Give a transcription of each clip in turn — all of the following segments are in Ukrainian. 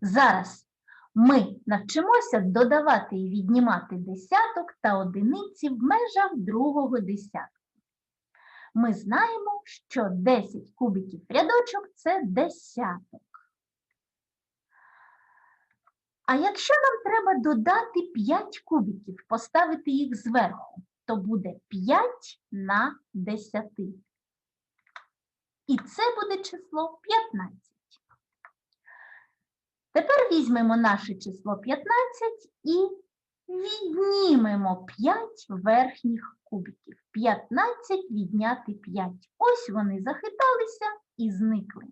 Зараз ми навчимося додавати і віднімати десяток та одиниці в межах другого десятка. Ми знаємо, що 10 кубиків рядочок це десяток. А якщо нам треба додати 5 кубиків, поставити їх зверху, то буде 5 на 10. І це буде число 15. Візьмемо наше число 15 і віднімемо 5 верхніх кубиків. 15 відняти 5. Ось вони захиталися і зникли.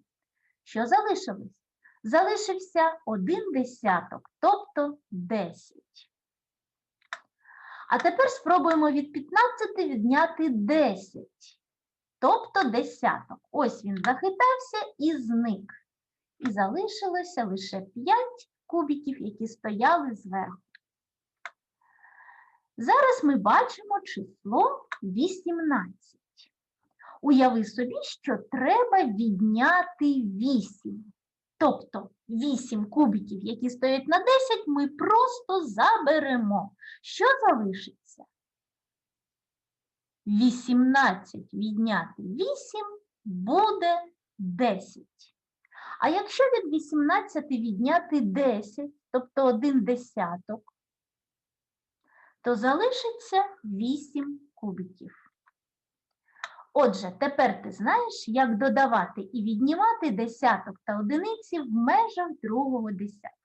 Що залишилось? Залишився один десяток, тобто 10. А тепер спробуємо від 15 відняти 10, тобто десяток. Ось він захитався і зник. І залишилося лише 5 кубиків, які стояли зверху. Зараз ми бачимо число 18. Уяви собі, що треба відняти 8. Тобто 8 кубиків, які стоять на 10, ми просто заберемо. Що залишиться? 18 відняти 8 буде 10. А якщо від 18 відняти 10, тобто 1 десяток, то залишиться 8 кубиків. Отже, тепер ти знаєш, як додавати і віднімати десяток та одиниці в межах другого десятка.